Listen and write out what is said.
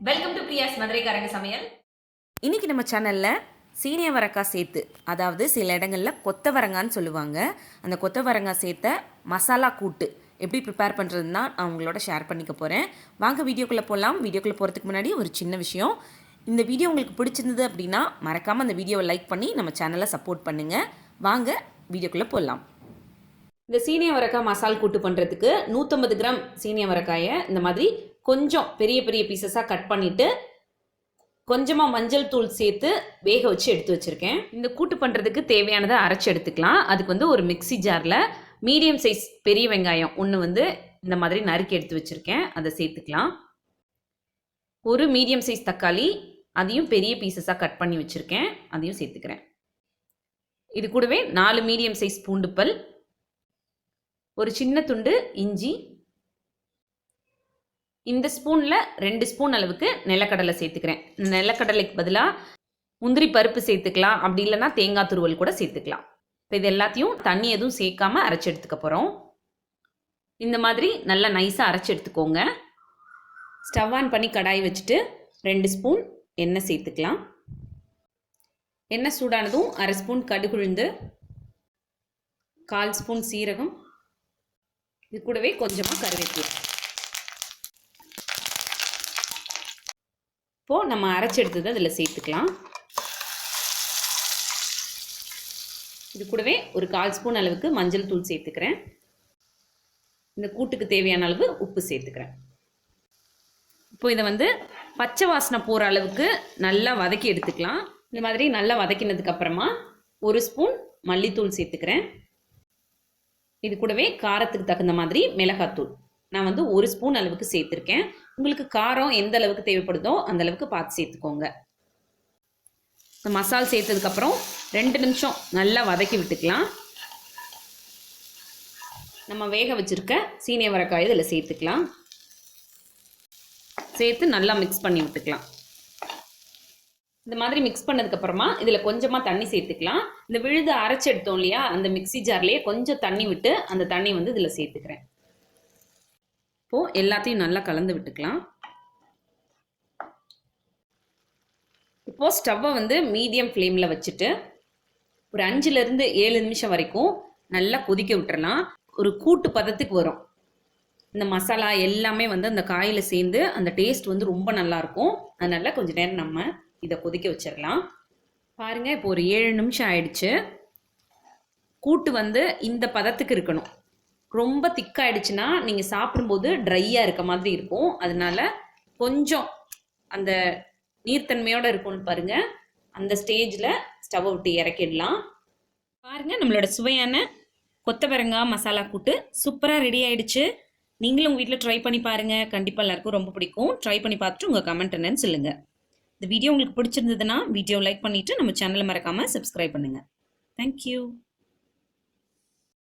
Welcome to பிரியாஸ் மதுரைக்காரங்க சமையல். இன்னைக்கு நம்ம சேனலில் சீனிய வரக்காய் சேர்த்து அதாவது சில இடங்களில் கொத்தவரங்கான்னு சொல்லுவாங்க. அந்த கொத்தவரங்காய் சேர்த்த மசாலா கூட்டு எப்படி ப்ரிப்பேர் பண்ணுறதுன்னு தான் நான் உங்களோட ஷேர் பண்ணிக்க போகிறேன் வாங்க வீடியோக்குள்ளே போகலாம் வீடியோக்குள்ளே போகிறதுக்கு முன்னாடி ஒரு சின்ன விஷயம். இந்த வீடியோ உங்களுக்கு பிடிச்சிருந்தது அப்படின்னா மறக்காமல் அந்த வீடியோவை லைக் பண்ணி நம்ம சேனலை சப்போர்ட் பண்ணுங்கள் வாங்க வீடியோக்குள்ளே போகலாம் இந்த சீனிய வரக்காய் மசால் கூட்டு பண்ணுறதுக்கு நூற்றம்பது கிராம் சீனிய வரக்காயை இந்த மாதிரி கொஞ்சம் பெரிய பெரிய பீசஸாக கட் பண்ணிவிட்டு கொஞ்சமாக மஞ்சள் தூள் சேர்த்து வேக வச்சு எடுத்து வச்சுருக்கேன். இந்த கூட்டு பண்ணுறதுக்கு தேவையானதை அரைச்சி எடுத்துக்கலாம். அதுக்கு வந்து ஒரு மிக்ஸி ஜாரில் மீடியம் சைஸ் பெரிய வெங்காயம் ஒன்று வந்து இந்த மாதிரி நறுக்கி எடுத்து வச்சுருக்கேன். அதை சேர்த்துக்கலாம். ஒரு மீடியம் சைஸ் தக்காளி அதையும் பெரிய பீசஸாக கட் பண்ணி வச்சுருக்கேன். அதையும் சேர்த்துக்கிறேன். இது கூடவே நாலு மீடியம் சைஸ் பூண்டுப்பல் ஒரு சின்ன துண்டு இஞ்சி இந்த ஸ்பூனில் ரெண்டு ஸ்பூன் அளவுக்கு நிலக்கடலை சேர்த்துக்கிறேன். நிலக்கடலைக்கு பதிலாக முந்திரி பருப்பு சேர்த்துக்கலாம். அப்படி இல்லைன்னா தேங்காய் துருவல் கூட சேர்த்துக்கலாம். இப்போ இது எல்லாத்தையும் தண்ணி எதுவும் சேர்க்காம அரைச்சி எடுத்துக்க போகிறோம் இந்த மாதிரி நல்லா நைஸாக அரைச்சி எடுத்துக்கோங்க. ஸ்டவ் ஆன் பண்ணி கடாய் வச்சுட்டு ரெண்டு ஸ்பூன் எண்ணெய் சேர்த்துக்கலாம். எண்ணெய் சூடானதும் அரை ஸ்பூன் கடுகுழுந்து கால் ஸ்பூன் சீரகம். இது கூடவே கொஞ்சமாக கருவேப்பிலை. இப்போது நம்ம அரைச்சி எடுத்தது அதில் சேர்த்துக்கலாம். இது கூடவே ஒரு கால் ஸ்பூன் அளவுக்கு மஞ்சள் தூள் சேர்த்துக்கிறேன். இந்த கூட்டுக்கு தேவையான அளவு உப்பு சேர்த்துக்கிறேன். இப்போ இதை வந்து பச்சை வாசனை போகிற அளவுக்கு நல்லா வதக்கி எடுத்துக்கலாம். இந்த மாதிரி நல்லா வதக்கினதுக்கு அப்புறமா ஒரு ஸ்பூன் மல்லித்தூள் சேர்த்துக்கிறேன். இது கூடவே காரத்துக்கு தகுந்த மாதிரி மிளகாத்தூள். நான் வந்து ஒரு ஸ்பூன் அளவுக்கு சேர்த்துருக்கேன். உங்களுக்கு காரம் எந்த அளவுக்கு தேவைப்படுதோ அந்த அளவுக்கு பார்த்து சேர்த்துக்கோங்க. இந்த மசால் சேர்த்ததுக்கப்புறம் ரெண்டு நிமிஷம் நல்லா வதக்கி விட்டுக்கலாம். நம்ம வேக வச்சுருக்க சீனிய வரக்காய் இதில் சேர்த்துக்கலாம். சேர்த்து நல்லா மிக்ஸ் பண்ணி விட்டுக்கலாம். இந்த மாதிரி மிக்ஸ் பண்ணதுக்கப்புறமா இதில் கொஞ்சமாக தண்ணி சேர்த்துக்கலாம். இந்த விழுது அரைச்சி எடுத்தோம் இல்லையா அந்த மிக்ஸி ஜார்லேயே கொஞ்சம் தண்ணி விட்டு அந்த தண்ணி வந்து இதில் சேர்த்துக்கிறேன். இப்போது எல்லாத்தையும் நல்லா கலந்து விட்டுக்கலாம். இப்போது ஸ்டவ்வை வந்து மீடியம் ஃப்ளேமில் வச்சுட்டு ஒரு அஞ்சுலேருந்து ஏழு நிமிஷம் வரைக்கும் நல்லா கொதிக்க விட்டுறலாம். ஒரு கூட்டு பதத்துக்கு வரும். இந்த மசாலா எல்லாமே வந்து அந்த காயில் சேர்ந்து அந்த டேஸ்ட் வந்து ரொம்ப நல்லாயிருக்கும் அதனால் கொஞ்ச நேரம் நம்ம இதை கொதிக்க வச்சிடலாம். பாருங்கள் இப்போ ஒரு ஏழு நிமிஷம் ஆயிடுச்சு. கூட்டு வந்து இந்த பதத்துக்கு இருக்கணும். ரொம்ப திக்காயிடுச்சுன்னா நீங்கள் சாப்பிடும்போது ட்ரையாக இருக்க மாதிரி இருக்கும். அதனால கொஞ்சம் அந்த நீர்த்தன்மையோடு இருக்கும்னு பாருங்கள் அந்த ஸ்டேஜில் ஸ்டவ் விட்டு இறக்கிடலாம். பாருங்கள் நம்மளோட சுவையான கொத்தவரங்காய் மசாலா கூட்டு சூப்பராக ரெடி ஆயிடுச்சு. நீங்களும் உங்கள் வீட்டில் ட்ரை பண்ணி பாருங்கள் கண்டிப்பாக எல்லாருக்கும் ரொம்ப பிடிக்கும். ட்ரை பண்ணி பார்த்துட்டு உங்கள் கமெண்ட் என்னன்னு சொல்லுங்கள் இந்த வீடியோ உங்களுக்கு பிடிச்சிருந்ததுன்னா வீடியோ லைக் பண்ணிவிட்டு நம்ம சேனலை மறக்காமல் சப்ஸ்கிரைப் பண்ணுங்கள் தேங்க்யூ